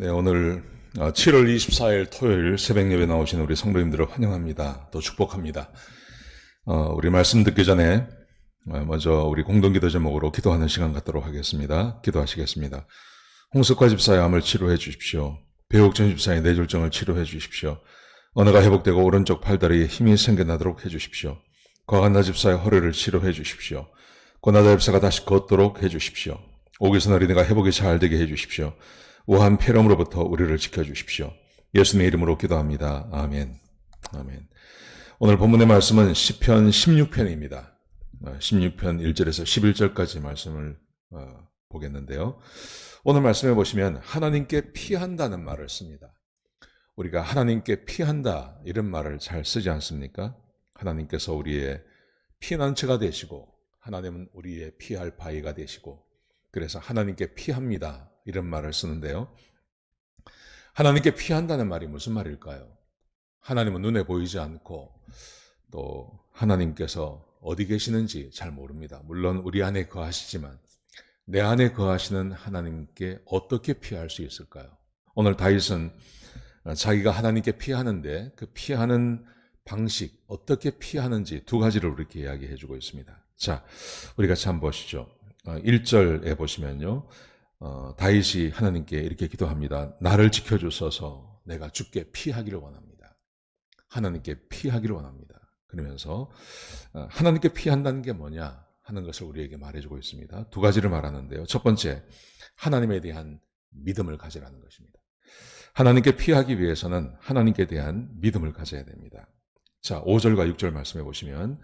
네, 오늘 7월 24일 토요일 새벽 예배 나오신 우리 성도님들을 환영합니다. 또 축복합니다. 어, 우리 말씀 듣기 전에 어, 먼저 우리 공동기도 제목으로 기도하는 시간 갖도록 하겠습니다. 기도하시겠습니다. 홍석화 집사의 암을 치료해 주십시오. 배옥전 집사의 뇌졸중을 치료해 주십시오. 언어가 회복되고 오른쪽 팔다리에 힘이 생겨나도록 해 주십시오. 과간나 집사의 허리를 치료해 주십시오. 고나다 집사가 다시 걷도록 해 주십시오. 오기선 어린이가 회복이 잘 되게 해 주십시오. 우한 폐렴으로부터 우리를 지켜주십시오. 예수님의 이름으로 기도합니다. 아멘. 아멘. 오늘 본문의 말씀은 시편 16편입니다. 16편 1절에서 11절까지 말씀을 어, 보겠는데요. 오늘 말씀해 보시면 하나님께 피한다는 말을 씁니다. 우리가 하나님께 피한다 이런 말을 잘 쓰지 않습니까? 하나님께서 우리의 피난처가 되시고 하나님은 우리의 피할 바위가 되시고 그래서 하나님께 피합니다. 이런 말을 쓰는데요. 하나님께 피한다는 말이 무슨 말일까요? 하나님은 눈에 보이지 않고 또 하나님께서 어디 계시는지 잘 모릅니다. 물론 우리 안에 거하시지만 내 안에 거하시는 하나님께 어떻게 피할 수 있을까요? 오늘 다윗은 자기가 하나님께 피하는데 그 피하는 방식, 어떻게 피하는지 두 가지를 이렇게 이야기해 주고 있습니다. 자, 우리가 참 보시죠. 1절에 보시면요. 어, 다윗이 하나님께 이렇게 기도합니다. 나를 지켜주셔서 내가 죽게 피하기를 원합니다. 하나님께 피하기를 원합니다. 그러면서 어, 하나님께 피한다는 게 뭐냐 하는 것을 우리에게 말해주고 있습니다. 두 가지를 말하는데요. 첫 번째, 하나님에 대한 믿음을 가지라는 것입니다. 하나님께 피하기 위해서는 하나님께 대한 믿음을 가져야 됩니다. 자, 5절과 6절 말씀해 보시면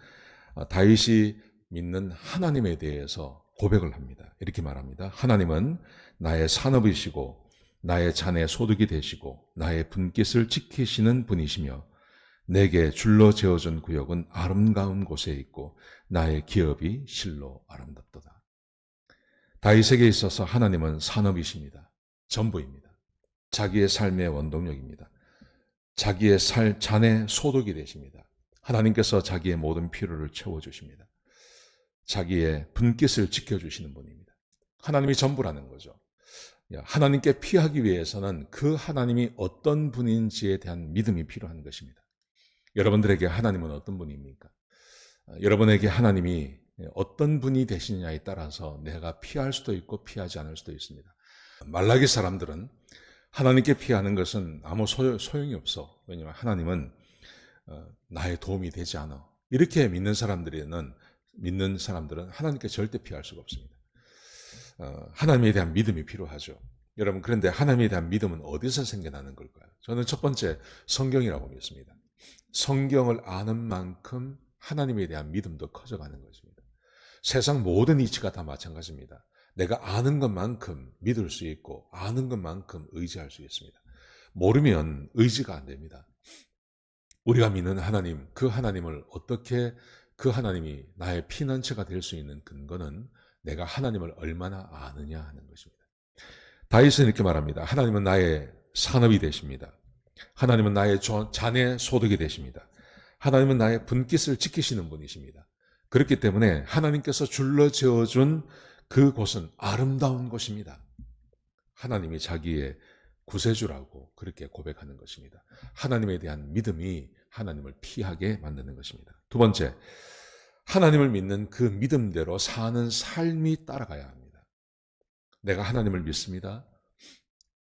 어, 다윗이 믿는 하나님에 대해서 고백을 합니다. 이렇게 말합니다. 하나님은 나의 산업이시고 나의 잔의 소득이 되시고 나의 분깃을 지키시는 분이시며 내게 줄로 재어준 구역은 아름다운 곳에 있고 나의 기업이 실로 아름답도다. 다윗에게 있어서 하나님은 산업이십니다. 전부입니다. 자기의 삶의 원동력입니다. 자기의 살, 잔의 소득이 되십니다. 하나님께서 자기의 모든 필요를 채워 주십니다. 자기의 분깃을 지켜주시는 분입니다. 하나님이 전부라는 거죠. 하나님께 피하기 위해서는 그 하나님이 어떤 분인지에 대한 믿음이 필요한 것입니다. 여러분들에게 하나님은 어떤 분입니까? 여러분에게 하나님이 어떤 분이 되시느냐에 따라서 내가 피할 수도 있고 피하지 않을 수도 있습니다. 말라기 사람들은 하나님께 피하는 것은 아무 소용이 없어. 왜냐하면 하나님은 어, 나의 도움이 되지 않아. 이렇게 믿는 사람들에는 믿는 사람들은 하나님께 절대 피할 수가 없습니다. 어, 하나님에 대한 믿음이 필요하죠. 여러분, 그런데 하나님에 대한 믿음은 어디서 생겨나는 걸까요? 저는 첫 번째 성경이라고 믿습니다. 성경을 아는 만큼 하나님에 대한 믿음도 커져가는 것입니다. 세상 모든 이치가 다 마찬가지입니다. 내가 아는 것만큼 믿을 수 있고 아는 것만큼 의지할 수 있습니다. 모르면 의지가 안 됩니다. 우리가 믿는 하나님, 그 하나님을 어떻게 그 하나님이 나의 피난처가 될 수 있는 근거는 내가 하나님을 얼마나 아느냐 하는 것입니다. 다윗은 이렇게 말합니다. 하나님은 나의 산업이 되십니다. 하나님은 나의 자네 소득이 되십니다. 하나님은 나의 분깃을 지키시는 분이십니다. 그렇기 때문에 하나님께서 줄러 지어준 그 곳은 아름다운 곳입니다. 하나님이 자기의 구세주라고 그렇게 고백하는 것입니다. 하나님에 대한 믿음이 하나님을 피하게 만드는 것입니다. 두 번째, 하나님을 믿는 그 믿음대로 사는 삶이 따라가야 합니다. 내가 하나님을 믿습니다.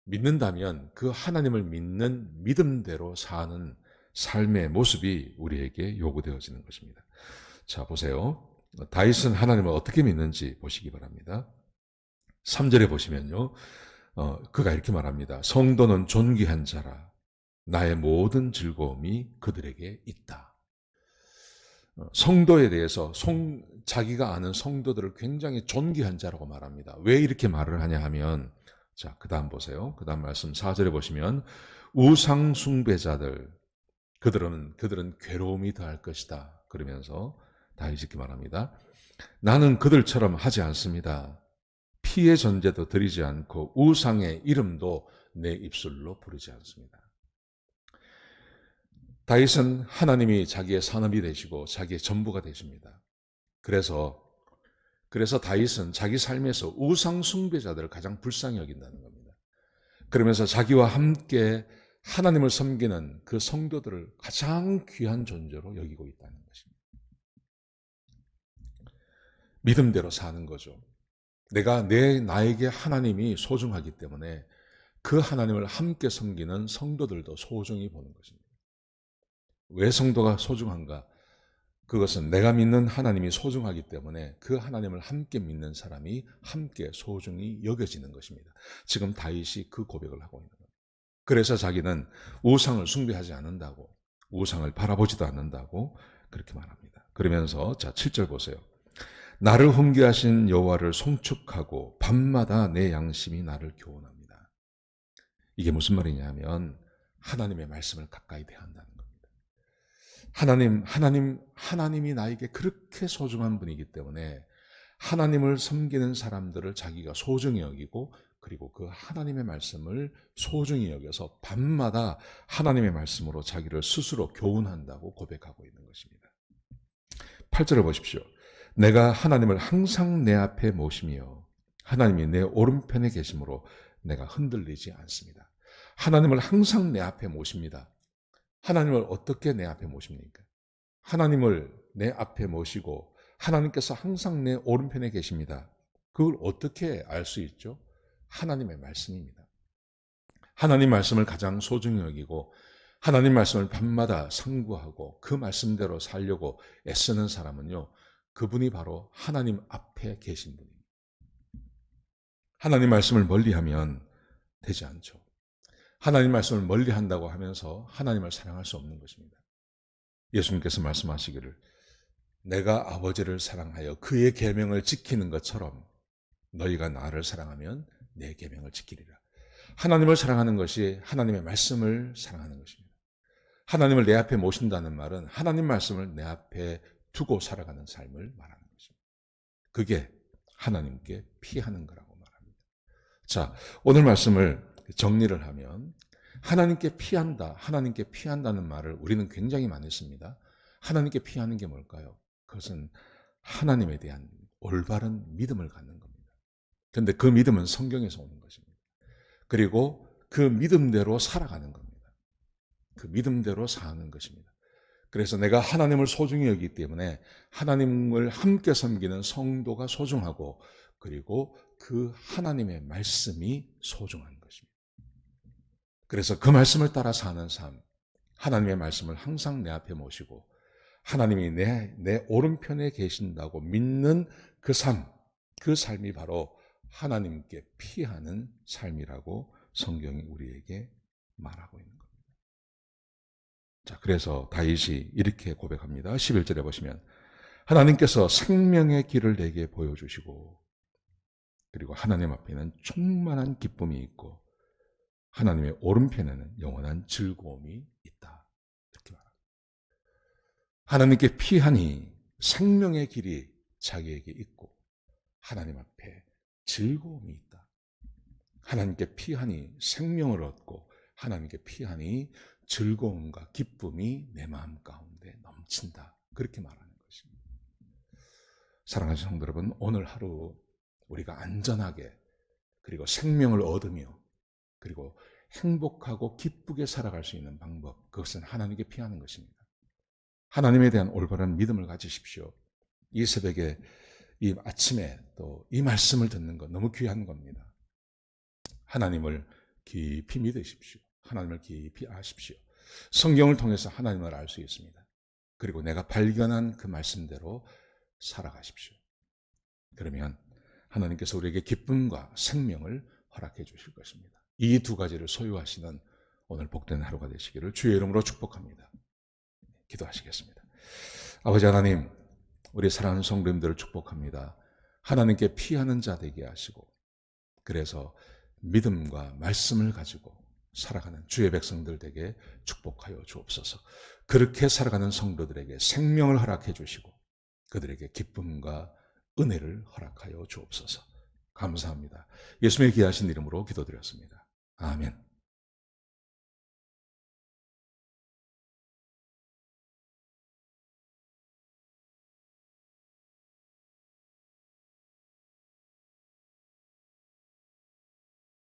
믿는다면 그 하나님을 믿는 믿음대로 사는 삶의 모습이 우리에게 요구되어지는 것입니다. 자, 보세요. 다윗은 하나님을 어떻게 믿는지 보시기 바랍니다. 3절에 보시면요. 어, 그가 이렇게 말합니다. 성도는 존귀한 자라. 나의 모든 즐거움이 그들에게 있다. 어, 성도에 대해서 성, 자기가 아는 성도들을 굉장히 존귀한 자라고 말합니다. 왜 이렇게 말을 하냐 하면, 자, 그 다음 보세요. 그 다음 말씀 4절에 보시면, 우상 숭배자들, 그들은, 그들은 괴로움이 더할 것이다. 그러면서 다윗 이렇게 말합니다. 나는 그들처럼 하지 않습니다. 피의 전제도 드리지 않고 우상의 이름도 내 입술로 부르지 않습니다. 다윗은 하나님이 자기의 산업이 되시고 자기의 전부가 되십니다. 그래서 그래서 다윗은 자기 삶에서 우상 숭배자들을 가장 불쌍히 여긴다는 겁니다. 그러면서 자기와 함께 하나님을 섬기는 그 성도들을 가장 귀한 존재로 여기고 있다는 것입니다. 믿음대로 사는 거죠. 내가 내 나에게 하나님이 소중하기 때문에 그 하나님을 함께 섬기는 성도들도 소중히 보는 것입니다. 왜 성도가 소중한가? 그것은 내가 믿는 하나님이 소중하기 때문에 그 하나님을 함께 믿는 사람이 함께 소중히 여겨지는 것입니다. 지금 다윗이 그 고백을 하고 있는 거예요. 그래서 자기는 우상을 숭배하지 않는다고, 우상을 바라보지도 않는다고 그렇게 말합니다. 그러면서 자 7절 보세요. 나를 훈계하신 여호와를 송축하고 밤마다 내 양심이 나를 교훈합니다. 이게 무슨 말이냐면 하나님의 말씀을 가까이 대한다는 겁니다. 하나님, 하나님, 하나님이 나에게 그렇게 소중한 분이기 때문에 하나님을 섬기는 사람들을 자기가 소중히 여기고 그리고 그 하나님의 말씀을 소중히 여겨서 밤마다 하나님의 말씀으로 자기를 스스로 교훈한다고 고백하고 있는 것입니다. 8절을 보십시오. 내가 하나님을 항상 내 앞에 모시며 하나님이 내 오른편에 계심으로 내가 흔들리지 않습니다. 하나님을 항상 내 앞에 모십니다. 하나님을 어떻게 내 앞에 모십니까? 하나님을 내 앞에 모시고 하나님께서 항상 내 오른편에 계십니다. 그걸 어떻게 알 수 있죠? 하나님의 말씀입니다. 하나님 말씀을 가장 소중히 여기고 하나님 말씀을 밤마다 상고하고 그 말씀대로 살려고 애쓰는 사람은요. 그분이 바로 하나님 앞에 계신 분입니다. 하나님 말씀을 멀리하면 되지 않죠. 하나님 말씀을 멀리 한다고 하면서 하나님을 사랑할 수 없는 것입니다. 예수님께서 말씀하시기를 내가 아버지를 사랑하여 그의 계명을 지키는 것처럼 너희가 나를 사랑하면 내 계명을 지키리라. 하나님을 사랑하는 것이 하나님의 말씀을 사랑하는 것입니다. 하나님을 내 앞에 모신다는 말은 하나님 말씀을 내 앞에 두고 살아가는 삶을 말하는 것입니다. 그게 하나님께 피하는 거라고 말합니다. 자, 오늘 말씀을 정리를 하면 하나님께 피한다, 하나님께 피한다는 말을 우리는 굉장히 많이 씁니다. 하나님께 피하는 게 뭘까요? 그것은 하나님에 대한 올바른 믿음을 갖는 겁니다. 그런데 그 믿음은 성경에서 오는 것입니다. 그리고 그 믿음대로 살아가는 겁니다. 그 믿음대로 사는 것입니다. 그래서 내가 하나님을 소중히 여기기 때문에 하나님을 함께 섬기는 성도가 소중하고 그리고 그 하나님의 말씀이 소중한 것입니다. 그래서 그 말씀을 따라 사는 삶, 하나님의 말씀을 항상 내 앞에 모시고 하나님이 내, 내 오른편에 계신다고 믿는 그 삶, 그 삶이 바로 하나님께 피하는 삶이라고 성경이 우리에게 말하고 있는 겁니다. 자, 그래서 다윗이 이렇게 고백합니다. 11절에 보시면 하나님께서 생명의 길을 내게 보여주시고 그리고 하나님 앞에는 충만한 기쁨이 있고 하나님의 오른편에는 영원한 즐거움이 있다. 이렇게 말합니다. 하나님께 피하니 생명의 길이 자기에게 있고 하나님 앞에 즐거움이 있다. 하나님께 피하니 생명을 얻고 하나님께 피하니 즐거움과 기쁨이 내 마음 가운데 넘친다. 그렇게 말하는 것입니다. 사랑하는 성도 여러분, 오늘 하루 우리가 안전하게 그리고 생명을 얻으며 그리고 행복하고 기쁘게 살아갈 수 있는 방법, 그것은 하나님께 피하는 것입니다. 하나님에 대한 올바른 믿음을 가지십시오. 이 새벽에 이 아침에 또 이 말씀을 듣는 것 너무 귀한 겁니다. 하나님을 깊이 믿으십시오. 하나님을 깊이 아십시오. 성경을 통해서 하나님을 알 수 있습니다. 그리고 내가 발견한 그 말씀대로 살아가십시오. 그러면 하나님께서 우리에게 기쁨과 생명을 허락해 주실 것입니다. 이 두 가지를 소유하시는 오늘 복된 하루가 되시기를 주의 이름으로 축복합니다. 기도하시겠습니다. 아버지 하나님, 우리 사랑하는 성도님들을 축복합니다. 하나님께 피하는 자 되게 하시고 그래서 믿음과 말씀을 가지고 살아가는 주의 백성들 되게 축복하여 주옵소서. 그렇게 살아가는 성도들에게 생명을 허락해 주시고 그들에게 기쁨과 은혜를 허락하여 주옵소서. 감사합니다. 예수님의 귀하신 이름으로 기도드렸습니다. 아멘.